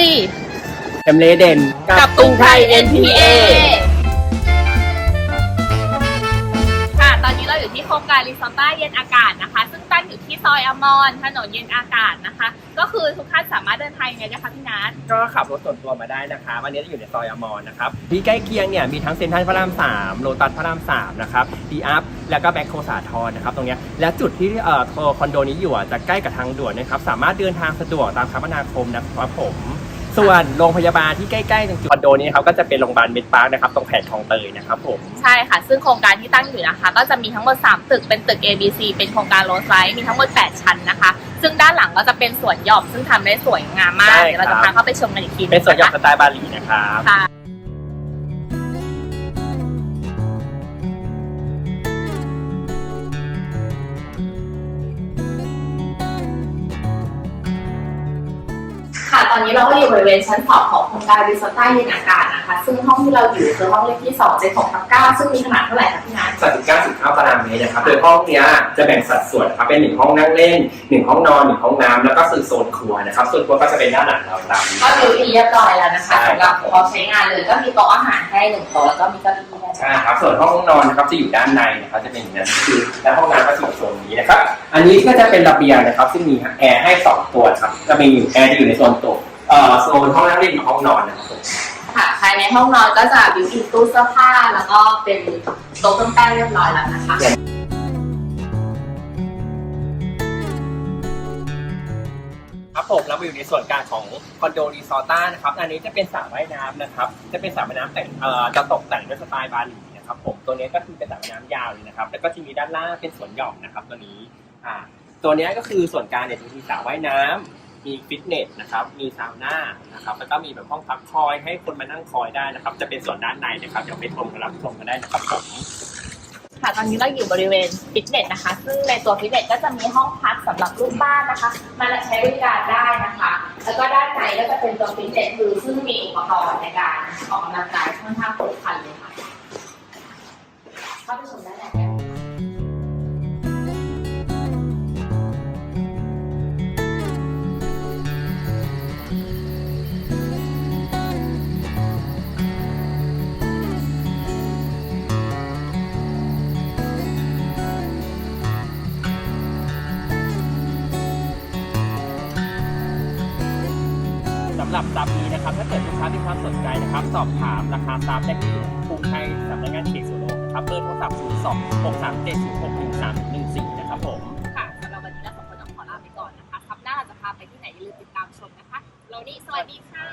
ดีทำเลเด่นกับกรุงไทย NPA ค่ะ ตอนนี้เราอยู่ที่โครงการรีสอร์ต้าเย็นอากาศนะคะ ซึ่งตั้งอยู่ที่ซอยอมรถนนเย็นอากาศนะคะ ก็คือทุกท่านสามารถเดินทางยังไงได้คะพี่นัท ก็ขับรถส่วนตัวมาได้นะคะวันนี้จะอยู่ในซอยอมรนะครับ ที่ใกล้เคียงเนี่ยมีทั้งเซ็นทรัลพระราม3โลตัสพระราม3นะครับดีอัพแล้วก็แบ็คโคสาทรนะครับตรงเนี้ยและจุดที่เอ่อคอนโดนี้อยู่อะจะใกล้กับทางด่วนนะครับ สามารถเดินทางสะดวกตามคมนาคมนะครับผม ส่วนโรงพยาบาลที่ใกล้ๆตรงจุดคอนโดนี้นะครับก็จะเป็นโรงพยาบาลเมดพาร์คนะครับตรงแผงคลองเตยนะครับผม ใช่ค่ะ ซึ่งโครงการที่ตั้งอยู่นะคะ ก็จะมีทั้งหมด 3 ตึกเป็นตึก A B C เป็นโครงการโรสไลท์มีทั้งหมด 8 ชั้นนะคะ ซึ่งด้านหลังก็จะเป็นสวนหย่อมซึ่งทำได้สวยงามมาก ใช่เดี๋ยวเราจะครับ พาเข้าไปชมกันอีกทีเป็นสวนหย่อมะสคะไตล์บาหลีนะครับ ค่ะ ตอนนี้เราก็อยู่บริเวณชั้นสองของโครงการรีสอร์ทใต้เย็นอากาศนะคะ ซึ่งห้องที่เราอยู่คือห้องเลขที่2 7 6ทับ9ซึ่งมีขนาดเท่าไหร่คะพี่นัท สัดส่วน99ตารางเมตรนะครับโดยห้องเนี้ยจะแบ่งสัดส่วนนะครับเป็นหนึ่งห้องนั่งเล่นหนึ่งห้องนอนหนึ่งห้องน้ำแล้วก็คือโซนครัวนะครับโซนครัวก็จะเป็นด้านหลังเราตามนี้ ก็ดูดีเรียบร้อยแล้วนะคะใช่ สำหรับพอใช้งานเลยก็มีโต๊ะอาหารให้หนึ่งโต๊ะแล้วก็มีเก้าอี้ให้ ใช่ครับส่วนห้องนอนนะครับจะอยู่ด้านในนะครับจะเป็นอย่างนั้นคือและห้องน้ำก็จะอยู่โซนนี้นะครับ อันนี้ก็จะเป็นระเบียงนะครับ ซึ่งมีแอร์ให้สองตัวครับจะมีอยู่แอร์จะอยู่ในโซนโต๊ะเอ่อโซนห้องนั่งเล่นกับห้องนอนนะครับผมค่ะภายในห้องนอนก็จะบิวอินตู้เสื้อผ้าแล้วก็เป็นโต๊ะเครื่องแป้งเรียบร้อยแล้วนะคะครับผมเราอยู่ในส่วนกลางของคอนโดรีสอร์ต้านะครับ อันนี้จะเป็นสระว่ายน้ำนะครับ จะเป็นสระว่ายน้ำแต่งเอ่อจะตกแต่งด้วยสไตล์บาหลี นะครับผมตัวนี้ก็คือเป็นสระว่ายน้ำยาวเลยนะครับ แล้วก็จะมีด้านล่างเป็นสวนหย่อมนะครับตัวนี้อ่าตัวนี้ก็คือส่วนกลางเนี่ยจะมีสระว่ายน้ำมีฟิตเนสนะครับมีซาวน่านะครับแล้วก็มีแบบห้องพักคอยให้คนมานั่งคอยได้นะครับ จะเป็นส่วนด้านในนะครับเดี๋ยวไปชมกันรับชมกันได้นะครับผมค่ะตอนนี้เราอยู่บริเวณฟิตเนสนะคะ ซึ่งในตัวฟิตเนสก็จะมีห้องพักสำหรับลูกบ้านนะคะ มาใช้บริการได้นะคะ แล้วก็ด้านในก็จะเป็นตัวฟิตเนสคือซึ่งมีอุปกรณ์ในการออกกำลังกายค่อนข้างครบครันเลยค่ะ เข้าไปชมด้านในกันสำหรับซับนี้นะครับถ้าเกิดลูกค้ามีความสนใจนะครับ สอบถามราคาซับได้ที่กรุงไทยสำนักงานเขตสุโลก นะครับเบอร์โทรศัพท์ 0 2 6 3 7 0 6 1 3 1 4 นะครับผม ค่ะสำหรับวันนี้เราสองคนต้องขอลาไปก่อนนะคะ ครั้งหน้าเราจะพาไปที่ไหนอย่าลืมติดตามชมนะคะ เรานี่สวัสดีค่ะ